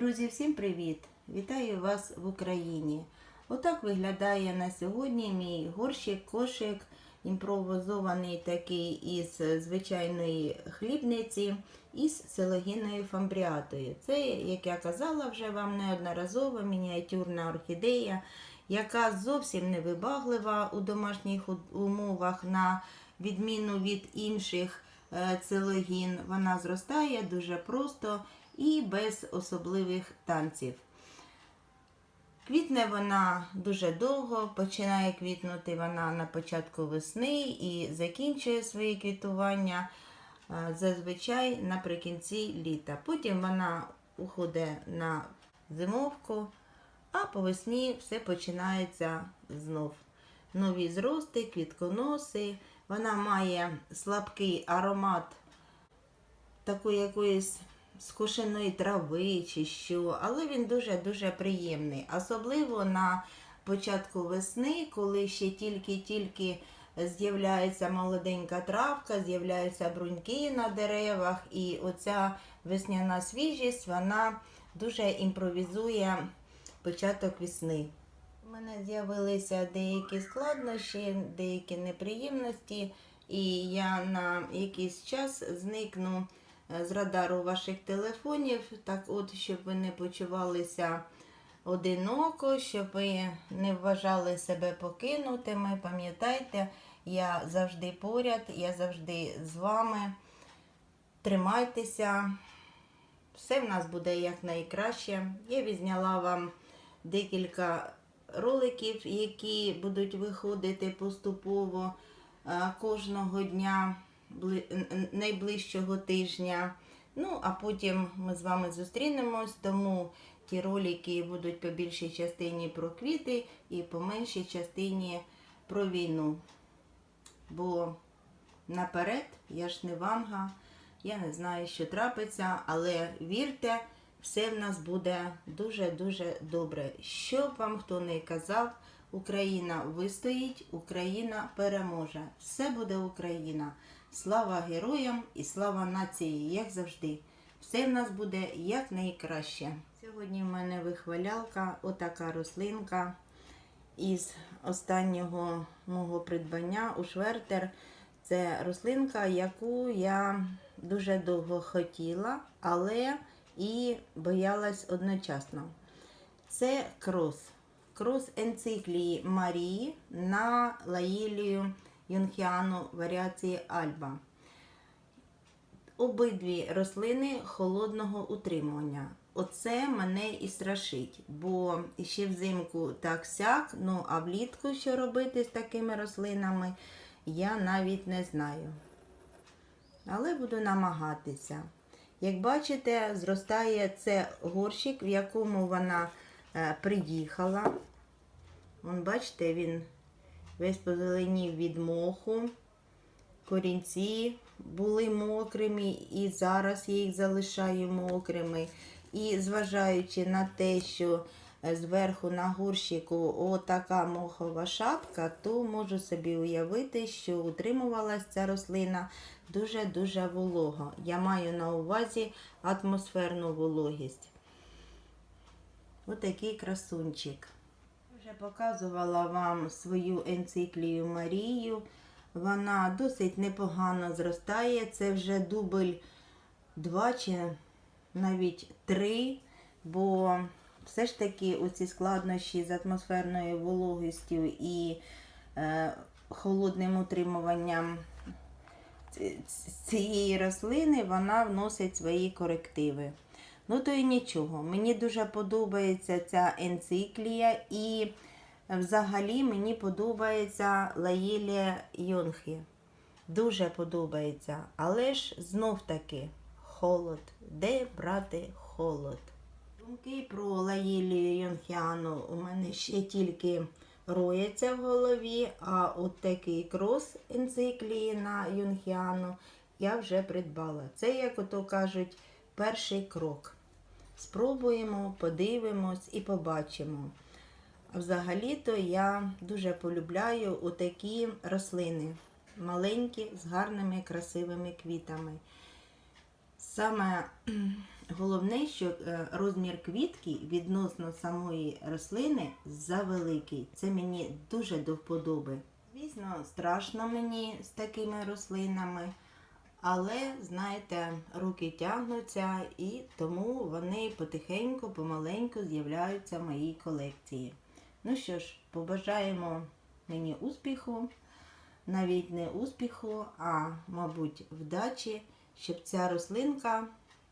Друзі, всім привіт! Вітаю вас в Україні. Отак виглядає на сьогодні мій горщик, кошик, імпровізований такий із звичайної хлібниці із силогінною фамбріатою. Це, як я казала вже вам неодноразово, мініатюрна орхідея, яка зовсім не вибаглива у домашніх умовах, на відміну від інших е, целогін. Вона зростає дуже просто і без особливих танців. Квітне вона дуже довго, починає квітнути вона на початку весни і закінчує своє квітування е, зазвичай наприкінці літа. Потім вона уходить на зимовку, а по весні все починається знов. Нові зрости, квітконоси. Вона має слабкий аромат такої якоїсь скошеної трави чи що, але він дуже-дуже приємний. Особливо на початку весни, коли ще тільки-тільки з'являється молоденька травка, з'являються бруньки на деревах, і оця весняна свіжість вона дуже імпровізує початок весни. У мене з'явилися деякі складнощі, деякі неприємності, і я на якийсь час зникну з радару ваших телефонів, так от, щоб ви не почувалися одиноко, щоб ви не вважали себе покинутими. Пам'ятайте, я завжди поряд, я завжди з вами. Тримайтеся, все в нас буде якнайкраще. Я відзняла вам декілька роликів, які будуть виходити поступово е, кожного дня найближчого тижня. Ну, а потім ми з вами зустрінемось, тому ті ролики будуть по більшій частині про квіти і по меншій частині про війну. Бо наперед я ж не ванга, я не знаю, що трапиться, але вірте, все в нас буде дуже-дуже добре. Що б вам хто не казав, Україна вистоїть, Україна переможе. Все буде Україна. Слава героям і слава нації, як завжди. Все в нас буде як найкраще. Сьогодні в мене вихвалялка, отака рослинка із останнього мого придбання у швертер. Це рослинка, яку я дуже довго хотіла, але і боялась одночасно. Це крос. Крос енциклії Марії на лаїлію Юнхіану варіації Альба. Обидві рослини холодного утримування. Оце мене і страшить, бо ще взимку так сяк, ну а влітку що робити з такими рослинами, я навіть не знаю. Але буду намагатися. Як бачите, зростає це горщик, в якому вона е, приїхала. Вон, бачите, він весь позеленів від моху. Корінці були мокрими, і зараз я їх залишаю мокрими. І зважаючи на те, що е, зверху на горщику отака мохова шапка, то можу собі уявити, що утримувалася ця рослина дуже-дуже волого. Я маю на увазі атмосферну вологість. Отакий красунчик. Вже показувала вам свою енциклію Марію. Вона досить непогано зростає. Це вже дубль 2 чи навіть 3, бо все ж таки оці складнощі з атмосферною вологістю і е, холодним утримуванням цієї рослини вона вносить свої корективи. Ну, то і нічого. Мені дуже подобається ця енциклія і взагалі мені подобається Лаїлія Йонхі. Дуже подобається. Але ж знов таки холод. Де брати холод? Думки про Лаїлію Йонхіану у мене ще тільки рояться в голові, а от такий крос енциклії на Юнхіану я вже придбала. Це, як ото кажуть, перший крок. Спробуємо, подивимось і побачимо. Взагалі-то я дуже полюбляю отакі рослини. Маленькі, з гарними, красивими квітами. Саме Головне, що е, розмір квітки відносно самої рослини завеликий. Це мені дуже до вподоби. Звісно, страшно мені з такими рослинами, але, знаєте, руки тягнуться і тому вони потихеньку, помаленьку з'являються в моїй колекції. Ну що ж, побажаємо мені успіху, навіть не успіху, а, мабуть, вдачі, щоб ця рослинка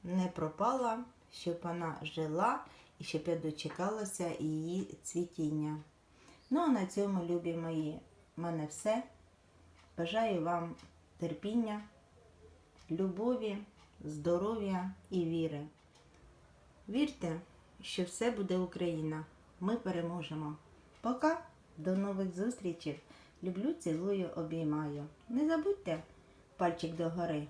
не пропала, щоб вона жила і щоб я дочекалася її цвітіння. Ну, а на цьому, любі мої, в мене все. Бажаю вам терпіння, любові, здоров'я і віри. Вірте, що все буде Україна. Ми переможемо. Пока, до нових зустрічей. Люблю, цілую, обіймаю. Не забудьте пальчик догори.